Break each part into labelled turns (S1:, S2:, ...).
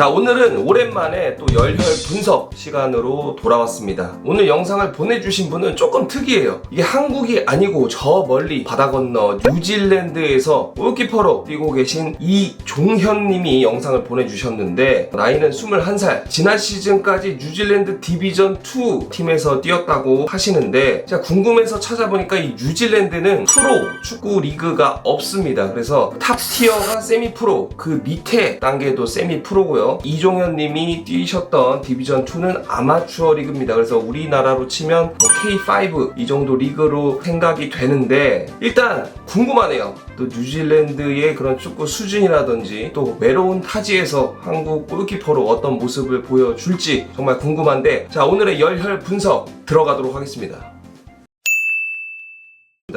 S1: 자 오늘은 오랜만에 또 열혈 분석 시간으로 돌아왔습니다. 오늘 영상을 보내주신 분은 조금 특이해요. 이게 한국이 아니고 저 멀리 바다 건너 뉴질랜드에서 골키퍼로 뛰고 계신 이종현님이 영상을 보내주셨는데 나이는 21살. 지난 시즌까지 뉴질랜드 디비전 2 팀에서 뛰었다고 하시는데 제가 궁금해서 찾아보니까 이 뉴질랜드는 프로 축구 리그가 없습니다. 그래서 탑 티어가 세미 프로 그 밑에 단계도 세미 프로고요 이종현 님이 뛰셨던 디비전 2는 아마추어 리그입니다. 그래서 우리나라로 치면 뭐 K5 이 정도 리그로 생각이 되는데 일단 궁금하네요. 또 뉴질랜드의 그런 축구 수준이라든지 또 외로운 타지에서 한국 골키퍼로 어떤 모습을 보여줄지 정말 궁금한데 자 오늘의 열혈 분석 들어가도록 하겠습니다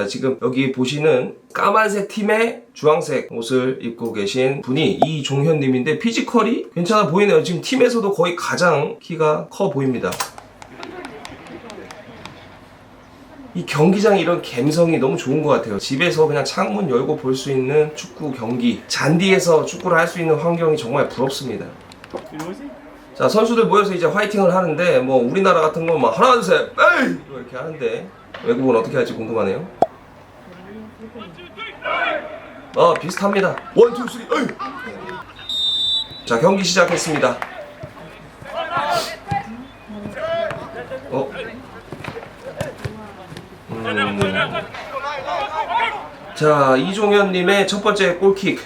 S1: 자, 지금 여기 보시는 까만색 팀의 주황색 옷을 입고 계신 분이 이종현님인데 피지컬이 괜찮아 보이네요. 지금 팀에서도 거의 가장 키가 커 보입니다. 이 경기장 이런 감성이 너무 좋은 것 같아요. 집에서 그냥 창문 열고 볼 수 있는 축구 경기, 잔디에서 축구를 할 수 있는 환경이 정말 부럽습니다. 자 선수들 모여서 이제 화이팅을 하는데 뭐 우리나라 같은 건 막 하나 둘셋 에이 이렇게 하는데 외국은 어떻게 할지 궁금하네요. 어 비슷합니다. 원, 투, 쓰리, 에이. 자 경기 시작했습니다. 어? 음. 자 이종현님의 첫 번째 골킥.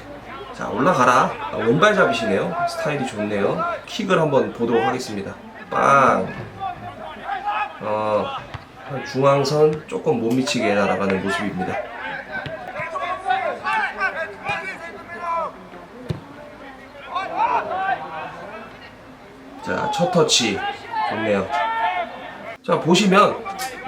S1: 자 올라가라. 아, 왼발잡이시네요. 스타일이 좋네요. 킥을 한번 보도록 하겠습니다. 빵. 어, 한 중앙선 조금 못 미치게 날아가는 모습입니다. 자, 첫 터치 좋네요. 자, 보시면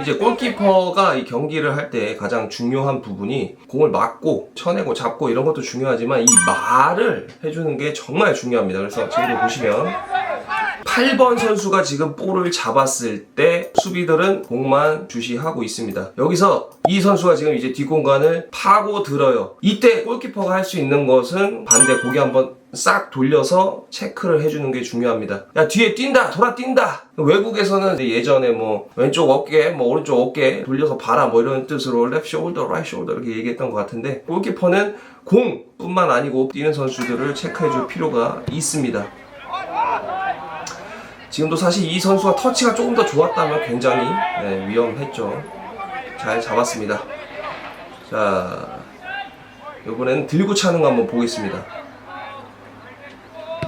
S1: 이제 골키퍼가 이 경기를 할 때 가장 중요한 부분이 공을 맞고 쳐내고 잡고 이런 것도 중요하지만 이 말을 해주는 게 정말 중요합니다. 그래서 지금 보시면 8번 선수가 지금 볼을 잡았을 때 수비들은 공만 주시하고 있습니다. 여기서 이 선수가 지금 이제 뒷공간을 파고 들어요. 이때 골키퍼가 할 수 있는 것은 반대 고개 한번 싹 돌려서 체크를 해주는 게 중요합니다. 야 뒤에 뛴다 돌아 뛴다. 외국에서는 예전에 뭐 왼쪽 어깨 뭐 오른쪽 어깨 돌려서 봐라 뭐 이런 뜻으로 랩 숄더 라이 숄더 이렇게 얘기했던 것 같은데 골키퍼는 공 뿐만 아니고 뛰는 선수들을 체크해 줄 필요가 있습니다. 지금도 사실 이 선수가 터치가 조금 더 좋았다면 굉장히 네, 위험했죠. 잘 잡았습니다. 자, 이번에는 들고 차는 거 한번 보겠습니다.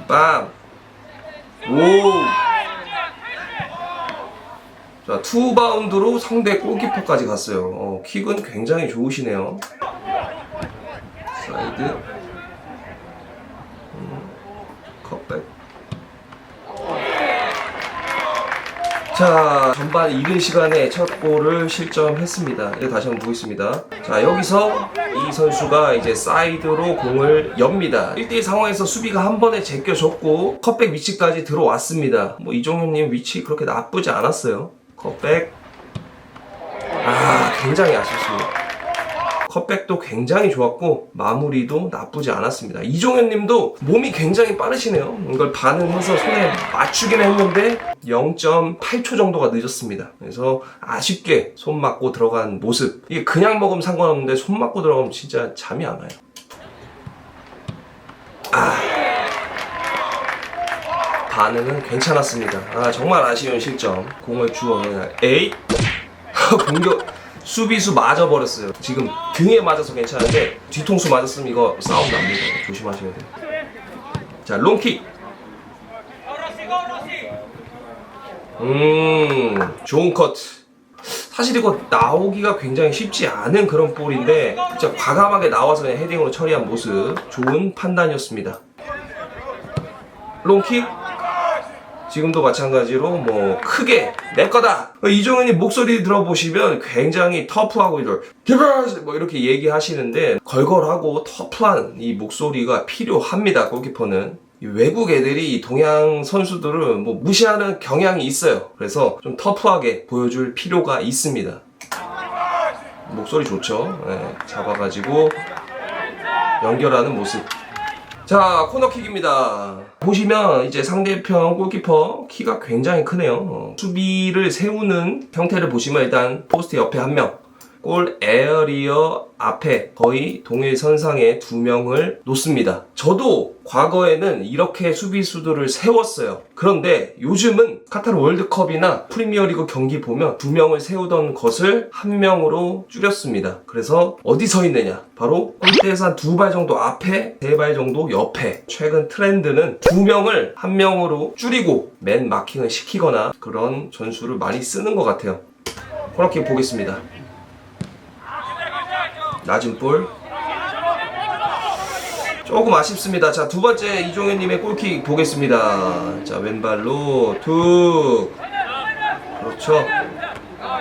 S1: 빵! 오! 자, 투바운드로 상대 골키퍼까지 갔어요. 어, 킥은 굉장히 좋으시네요. 사이드. 음, 컷백. 자, 전반 이른 시간에 첫 골을 실점했습니다. 이제 다시 한번 보겠습니다. 자, 여기서 이 선수가 이제 사이드로 공을 엽니다. 1대1 상황에서 수비가 한 번에 제껴줬고, 컷백 위치까지 들어왔습니다. 뭐, 이종현님 위치 그렇게 나쁘지 않았어요. 컷백. 아, 굉장히 아쉽습니다. 컷백도 굉장히 좋았고 마무리도 나쁘지 않았습니다. 이종현 님도 몸이 굉장히 빠르시네요. 이걸 반응해서 손에 맞추긴 했는데 0.8초 정도가 늦었습니다. 그래서 아쉽게 손 맞고 들어간 모습. 이게 그냥 먹으면 상관없는데 손 맞고 들어가면 진짜 잠이 안 와요. 아. 반응은 괜찮았습니다. 아, 정말 아쉬운 실점. 공을 주워. 에이! 공격. 수비수 맞아 버렸어요. 지금 등에 맞아서 괜찮은데 뒤통수 맞았으면 이거 싸움 납니다. 조심하셔야 돼요. 자, 롱킥. 음, 좋은 컷. 사실 이거 나오기가 굉장히 쉽지 않은 그런 볼인데 진짜 과감하게 나와서 그냥 헤딩으로 처리한 모습 좋은 판단이었습니다. 롱킥 지금도 마찬가지로 뭐 크게 내 거다. 이종현이 목소리 들어보시면 굉장히 터프하고 이럴 기브스! 뭐 이렇게 얘기하시는데 걸걸하고 터프한 이 목소리가 필요합니다 골키퍼는. 이 외국 애들이 이 동양 선수들을 뭐 무시하는 경향이 있어요. 그래서 좀 터프하게 보여줄 필요가 있습니다. 목소리 좋죠? 네, 잡아가지고 연결하는 모습 자 코너킥입니다. 보시면 이제 상대편 골키퍼 키가 굉장히 크네요. 어, 수비를 세우는 형태를 보시면 일단 포스트 옆에 한 명 골 에어리어 앞에 거의 동일 선상에 두 명을 놓습니다. 저도 과거에는 이렇게 수비수들을 세웠어요. 그런데 요즘은 카타르 월드컵이나 프리미어리그 경기 보면 두 명을 세우던 것을 한 명으로 줄였습니다. 그래서 어디 서 있느냐? 바로 골대에서 한 두 발 정도 앞에 세 발 정도 옆에. 최근 트렌드는 두 명을 한 명으로 줄이고 맨 마킹을 시키거나 그런 전술을 많이 쓰는 것 같아요. 코너킥 보겠습니다 낮은 볼 조금 아쉽습니다. 자, 두 번째 이종현 님의 골킥 보겠습니다. 자, 왼발로 툭. 그렇죠.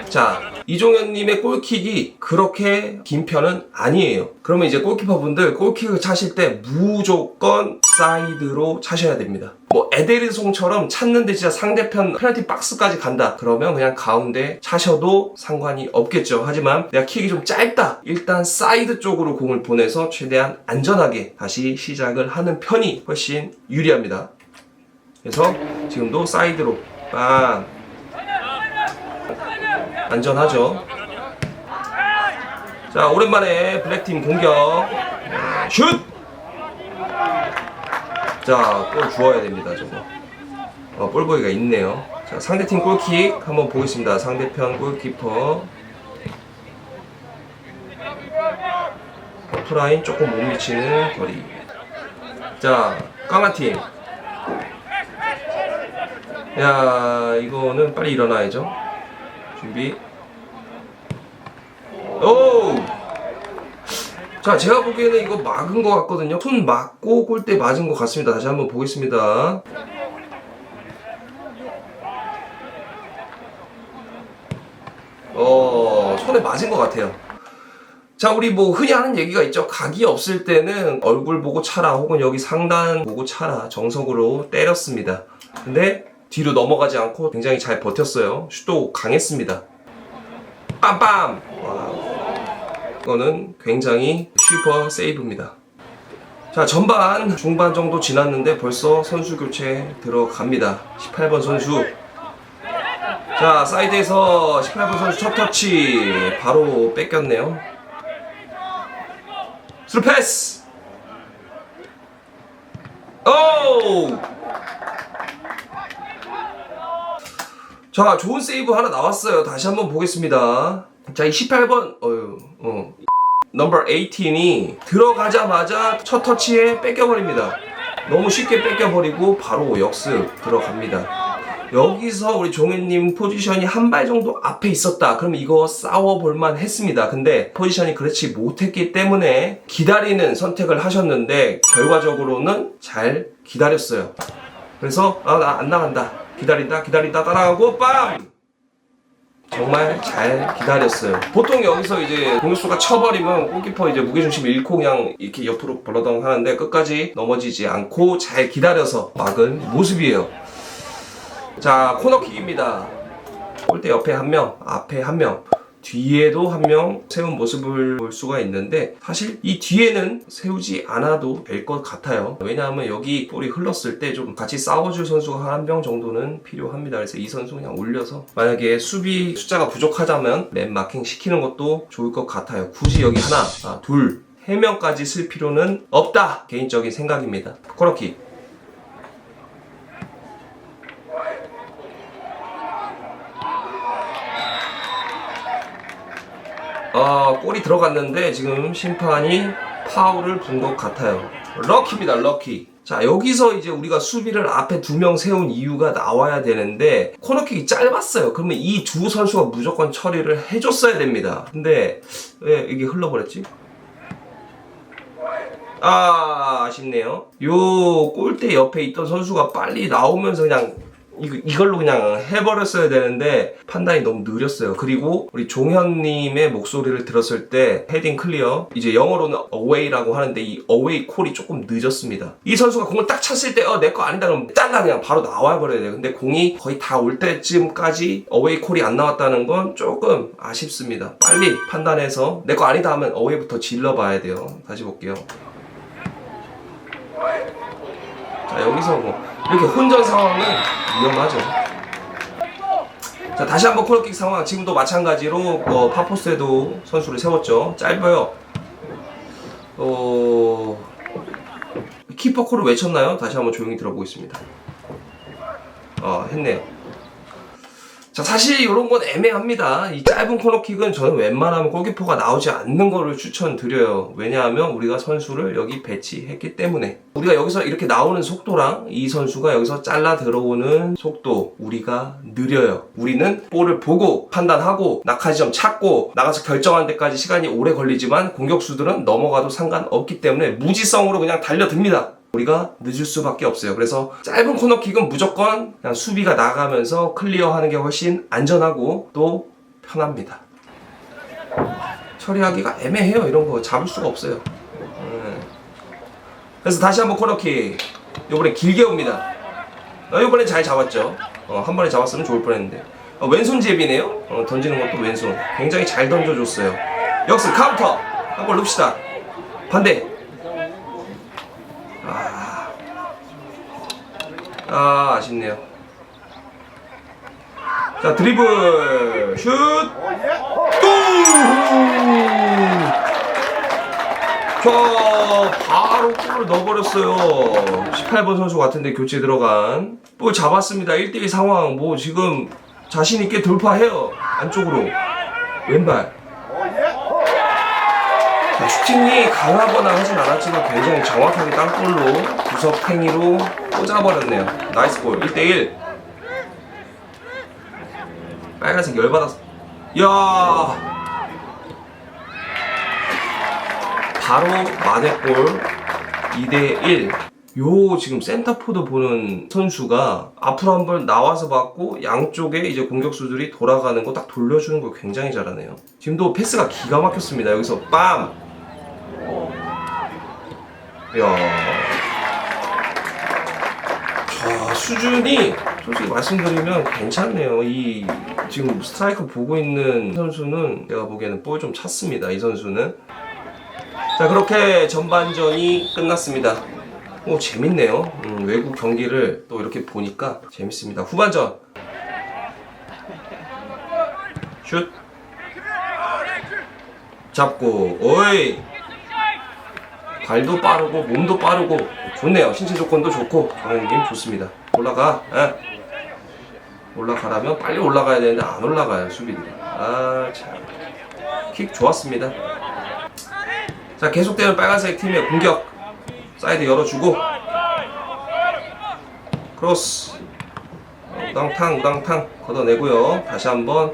S1: 자, 이종현 님의 골킥이 그렇게 긴 편은 아니에요. 그러면 이제 골키퍼분들 골킥을 차실 때 무조건 사이드로 차셔야 됩니다. 뭐 에데르송처럼 찾는데 진짜 상대편 페널티 박스까지 간다. 그러면 그냥 가운데 차셔도 상관이 없겠죠. 하지만 내가 킥이 좀 짧다. 일단 사이드 쪽으로 공을 보내서 최대한 안전하게 다시 시작을 하는 편이 훨씬 유리합니다. 그래서 지금도 사이드로 빵 안전하죠. 자, 오랜만에 블랙팀 공격. 슛! 자, 골 주어야 됩니다, 저거. 어, 볼보이가 있네요. 자, 상대팀 골킥 한번 보겠습니다. 상대편 골키퍼. 오프라인 조금 못 미치는 거리. 자, 까마팀. 야, 이거는 빨리 일어나야죠. 준비. 오! 자, 제가 보기에는 이거 막은 것 같거든요. 손 맞고 골대 맞은 것 같습니다. 다시 한번 보겠습니다. 어, 손에 맞은 것 같아요. 자, 우리 뭐 흔히 하는 얘기가 있죠. 각이 없을 때는 얼굴 보고 차라 혹은 여기 상단 보고 차라 정석으로 때렸습니다. 근데 뒤로 넘어가지 않고 굉장히 잘 버텼어요. 슛도 강했습니다. 빰빰! 와, 이 거는 굉장히 슈퍼 세이브입니다. 자, 전반, 중반 정도 지났는데 벌써 선수 교체 들어갑니다. 18번 선수. 자, 사이드에서 18번 선수 첫 터치 바로 뺏겼네요. 스루 패스! 오! 자, 좋은 세이브 하나 나왔어요. 다시 한번 보겠습니다. 자, 이 18번, 어유, 어. 넘버 18이 들어가자마자 첫 터치에 뺏겨버립니다. 너무 쉽게 뺏겨버리고 바로 역습 들어갑니다. 여기서 우리 종현님 포지션이 한 발 정도 앞에 있었다. 그럼 이거 싸워볼만 했습니다. 근데 포지션이 그렇지 못했기 때문에 기다리는 선택을 하셨는데 결과적으로는 잘 기다렸어요. 그래서 아 나 안 나간다. 기다린다 기다린다 따라가고 빰! 정말 잘 기다렸어요. 보통 여기서 이제 공수가 쳐버리면 골키퍼 이제 무게중심 잃고 그냥 이렇게 옆으로 벌러덩 하는데 끝까지 넘어지지 않고 잘 기다려서 막은 모습이에요. 자, 코너킥입니다. 골대 옆에 한 명, 앞에 한 명. 뒤에도 한 명 세운 모습을 볼 수가 있는데 사실 이 뒤에는 세우지 않아도 될 것 같아요. 왜냐하면 여기 볼이 흘렀을 때 좀 같이 싸워줄 선수가 한 명 정도는 필요합니다. 그래서 이 선수 그냥 올려서 만약에 수비 숫자가 부족하다면 맨 마킹 시키는 것도 좋을 것 같아요. 굳이 여기 하나, 아, 둘, 세 명까지 쓸 필요는 없다. 개인적인 생각입니다. 코너킥. 아, 골이 들어갔는데 지금 심판이 파울을 본것 같아요. 럭키입니다, 럭키. 자, 여기서 이제 우리가 수비를 앞에 두 명 세운 이유가 나와야 되는데 코너킥이 짧았어요. 그러면 이 두 선수가 무조건 처리를 해줬어야 됩니다. 근데 왜 이게 흘러버렸지? 아, 아쉽네요. 요 골대 옆에 있던 선수가 빨리 나오면서 그냥 이걸로 그냥 해버렸어야 되는데 판단이 너무 느렸어요. 그리고 우리 종현님의 목소리를 들었을 때 헤딩 클리어 이제 영어로는 away라고 하는데 이 away 콜이 조금 늦었습니다. 이 선수가 공을 딱 찼을 때 어 내 거 아니다 그러면 짠나 그냥 바로 나와 버려야 돼요. 근데 공이 거의 다 올 때쯤까지 away 콜이 안 나왔다는 건 조금 아쉽습니다. 빨리 판단해서 내 거 아니다 하면 away부터 질러봐야 돼요. 다시 볼게요. 자 여기서 뭐 이렇게 혼전 상황은 위험하죠. 자 다시 한번 코너킥 상황 지금도 마찬가지로 뭐 파포스에도 선수를 세웠죠. 짧아요. 어 키퍼 콜을 외쳤나요? 다시 한번 조용히 들어보겠습니다. 어 했네요. 자 사실 이런 건 애매합니다. 이 짧은 코너킥은 저는 웬만하면 골키퍼가 나오지 않는 거를 추천드려요. 왜냐하면 우리가 선수를 여기 배치했기 때문에 우리가 여기서 이렇게 나오는 속도랑 이 선수가 여기서 잘라 들어오는 속도 우리가 느려요. 우리는 볼을 보고 판단하고 낙하지점 찾고 나가서 결정하는 데까지 시간이 오래 걸리지만 공격수들은 넘어가도 상관없기 때문에 무지성으로 그냥 달려듭니다. 우리가 늦을 수밖에 없어요. 그래서 짧은 코너킥은 무조건 그냥 수비가 나가면서 클리어하는 게 훨씬 안전하고 또 편합니다. 처리하기가 애매해요. 이런 거 잡을 수가 없어요. 음. 그래서 다시 한번 코너킥. 요번에 길게 옵니다. 어, 요번엔 잘 잡았죠. 어, 한 번에 잡았으면 좋을 뻔했는데. 어, 왼손 제비네요. 어, 던지는 것도 왼손. 굉장히 잘 던져줬어요. 역습 카운터. 한번 넣읍시다. 반대. 아 아쉽네요. 자 드리블 슛. 자 바로 골을 넣어버렸어요. 18번 선수 같은데 교체 들어간. 볼 잡았습니다. 1대1 상황. 뭐 지금 자신 있게 돌파해요. 안쪽으로 왼발. 자, 슈팅이 강하거나 하진 않았지만 굉장히 정확하게 땅볼로 구석 팽이로 꽂아버렸네요. 나이스 볼. 1대1. 빨간색 열받았어. 야 바로 마대볼 2대1. 요 지금 센터포드 보는 선수가 앞으로 한 번 나와서 받고 양쪽에 이제 공격수들이 돌아가는 거 딱 돌려주는 걸 굉장히 잘하네요. 지금도 패스가 기가 막혔습니다. 여기서 빰! 야. 자, 수준이 솔직히 말씀드리면 괜찮네요. 이 지금 스트라이크 보고 있는 선수는 제가 보기에는 볼 좀 찼습니다. 이 선수는. 자, 그렇게 전반전이 끝났습니다. 오, 재밌네요. 음, 외국 경기를 또 이렇게 보니까 재밌습니다. 후반전. 슛. 잡고, 오이. 발도 빠르고 몸도 빠르고 좋네요. 신체 조건도 좋고 정현님 좋습니다. 올라가. 에? 올라가라면 빨리 올라가야 되는데 안 올라가요 수비들이. 아 참. 킥 좋았습니다. 자 계속되는 빨간색 팀의 공격. 사이드 열어주고 크로스. 어, 우당탕 우당탕 걷어내고요. 다시 한번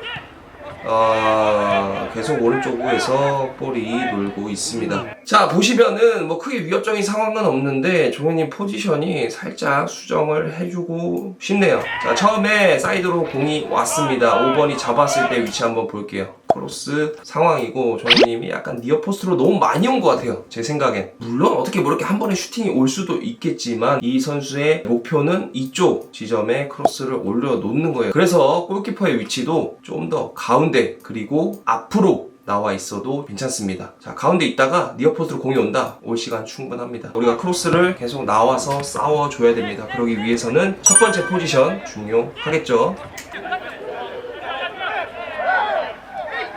S1: 어, 계속 오른쪽 우에서 볼이 놀고 있습니다. 자, 보시면은 뭐 크게 위협적인 상황은 없는데 종현님 포지션이 살짝 수정을 해주고 싶네요. 자, 처음에 사이드로 공이 왔습니다. 5번이 잡았을 때 위치 한번 볼게요. 크로스 상황이고 종현님이 약간 니어 포스트로 너무 많이 온 것 같아요. 제 생각엔. 물론 어떻게 뭐 이렇게 한 번에 슈팅이 올 수도 있겠지만 이 선수의 목표는 이쪽 지점에 크로스를 올려놓는 거예요. 그래서 골키퍼의 위치도 좀 더 가운데 그리고 앞으로 나와 있어도 괜찮습니다. 자, 가운데 있다가 니어포스로 공이 온다. 올 시간 충분합니다. 우리가 크로스를 계속 나와서 싸워줘야 됩니다. 그러기 위해서는 첫 번째 포지션 중요하겠죠.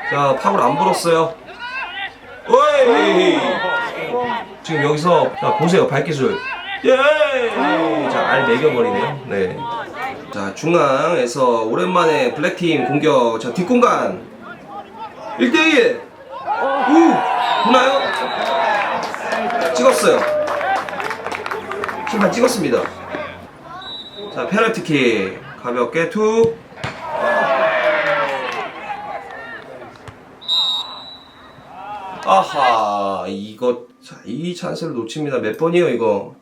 S1: 자, 파울 안 불었어요. 오이! 지금 여기서, 자, 보세요. 발기술. 예! 자, 알 매겨버리네요. 네. 자, 중앙에서 오랜만에 블랙팀 공격. 자, 뒷공간. 1대1! 우! 보나요? 찍었어요. 심판 찍었습니다. 자, 페널티킥. 가볍게 툭. 아하, 이거, 자, 이 찬스를 놓칩니다. 몇 번이에요, 이거?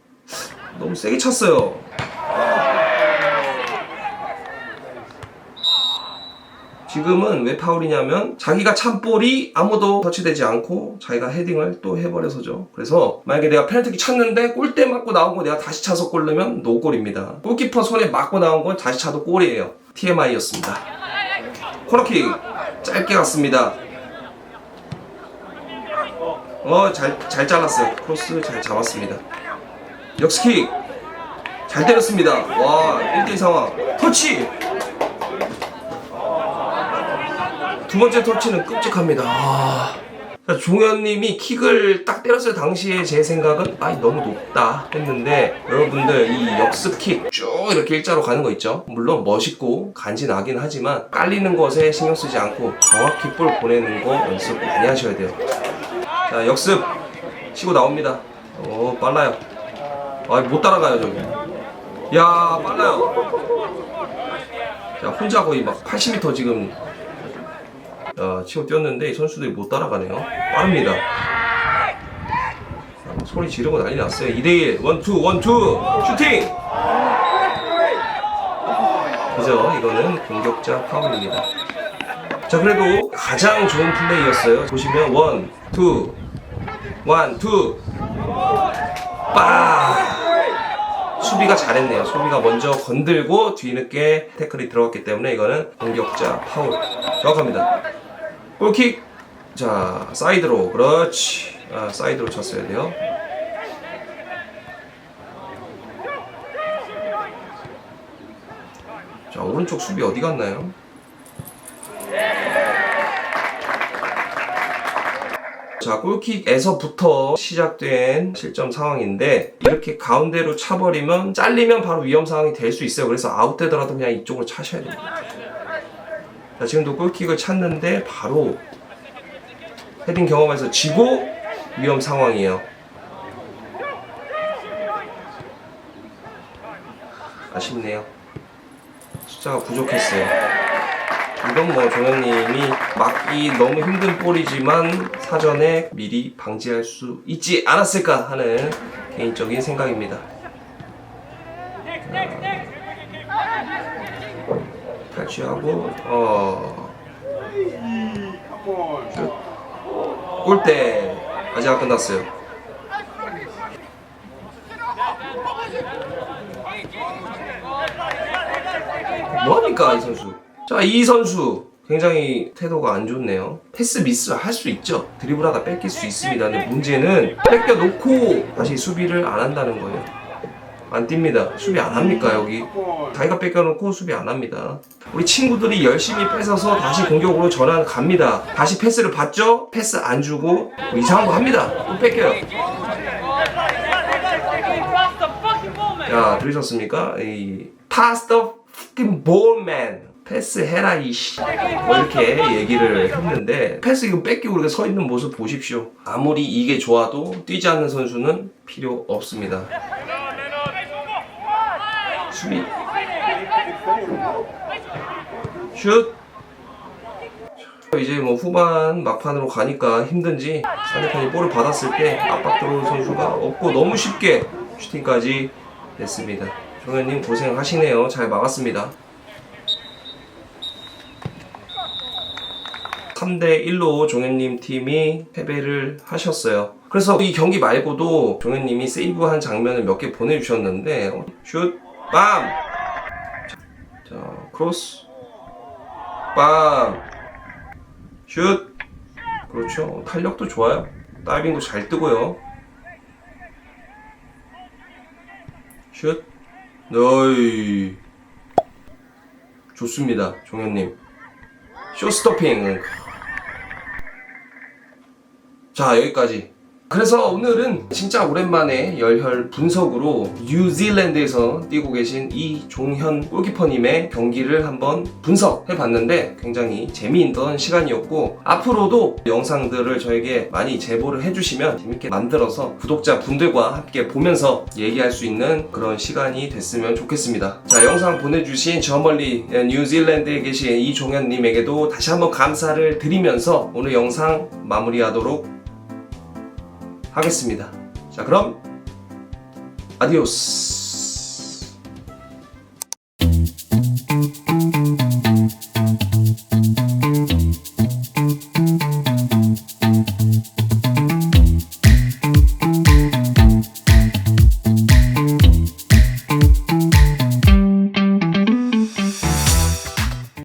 S1: 너무 세게 찼어요. 지금은 왜 파울이냐면 자기가 찬 볼이 아무도 터치되지 않고 자기가 헤딩을 또 해버려서죠. 그래서 만약에 내가 페널티킥 찼는데 골대 맞고 나온 거 내가 다시 차서 골 넣으면 노골입니다. 골키퍼 손에 맞고 나온 건 다시 차도 골이에요. TMI였습니다. 코너킥 짧게 갔습니다. 어, 잘, 잘 잘랐어요. 크로스 잘 잡았습니다. 역스킥 잘 때렸습니다. 와 1대1 상황 터치 두 번째 터치는 끔찍합니다. 아. 자, 종현님이 킥을 딱 때렸을 당시에 제 생각은 아 너무 높다 했는데 여러분들 이 역습킥 쭉 이렇게 일자로 가는 거 있죠 물론 멋있고 간지나긴 하지만 깔리는 것에 신경 쓰지 않고 정확히 볼 보내는 거 연습 많이 하셔야 돼요 자 역습 치고 나옵니다 오 빨라요 아못 따라가요 저기 야 빨라요 자 혼자 거의 막 80m 지금 어, 치고 뛰었는데 이 선수들이 못 따라가네요. 빠릅니다. 자, 막 소리 지르고 난리 났어요. 2대1, 원투, 원투, 슈팅! 그죠? 이거는 공격자 파울입니다. 자, 그래도 가장 좋은 플레이였어요. 보시면, 원, 투, 원, 투, 빠! 수비가 잘했네요. 수비가 먼저 건들고 뒤늦게 태클이 들어갔기 때문에 이거는 공격자 파울. 정확합니다. 골킥. 자, 사이드로. 그렇지. 아, 사이드로 쳤어야 돼요. 자, 오른쪽 수비 어디 갔나요? 자, 골킥에서부터 시작된 실점 상황인데 이렇게 가운데로 차버리면 잘리면 바로 위험 상황이 될 수 있어요. 그래서 아웃되더라도 그냥 이쪽으로 차셔야 됩니다. 자, 지금도 골킥을 찼는데 바로 헤딩 경험에서 지고 위험 상황이에요. 아쉽네요. 숫자가 부족했어요. 이건 뭐 종현님이 막기 너무 힘든 볼이지만 사전에 미리 방지할 수 있지 않았을까 하는 개인적인 생각입니다. 탈취하고 어 슛. 골대 아직 안 끝났어요. 뭐합니까 이 선수? 자 이 선수 굉장히 태도가 안 좋네요. 패스 미스 할 수 있죠. 드리블하다 뺏길 수 있습니다. 근데 문제는 뺏겨 놓고 다시 수비를 안 한다는 거예요. 안 뜁니다. 수비 안 합니까 여기? 자기가 뺏겨놓고 수비 안 합니다. 우리 친구들이 열심히 뺏어서 다시 공격으로 전환 갑니다. 다시 패스를 받죠? 패스 안 주고 뭐 이상한 거 합니다. 또 뺏겨요. 야 들으셨습니까? 이 pass the fucking ball man. 패스 해라 이씨. 뭐 이렇게 얘기를 했는데 패스 이거 뺏기고 이렇게 서 있는 모습 보십시오. 아무리 이게 좋아도 뛰지 않는 선수는 필요 없습니다. 수비. 슛. 이제 뭐 후반 막판으로 가니까 힘든지 상대편이 볼을 받았을 때 압박 들어오는 선수가 없고 너무 쉽게 슈팅까지 됐습니다. 종현님 고생하시네요. 잘 막았습니다. 3대 1로 종현님 팀이 패배를 하셨어요. 그래서 이 경기 말고도 종현님이 세이브한 장면을 몇 개 보내주셨는데 어, 슛, 빰! 자, 크로스, 빰! 슛! 그렇죠. 탄력도 좋아요. 다이빙도 잘 뜨고요. 슛, 너이 좋습니다, 종현님. 쇼스토핑. 자, 여기까지. 그래서 오늘은 진짜 오랜만에 열혈 분석으로 뉴질랜드에서 뛰고 계신 이종현 골키퍼님의 경기를 한번 분석해 봤는데 굉장히 재미있던 시간이었고 앞으로도 영상들을 저에게 많이 제보를 해주시면 재밌게 만들어서 구독자 분들과 함께 보면서 얘기할 수 있는 그런 시간이 됐으면 좋겠습니다. 자, 영상 보내주신 저 멀리 뉴질랜드에 계신 이종현님에게도 다시 한번 감사를 드리면서 오늘 영상 마무리하도록 하겠습니다. 자, 그럼 아디오스.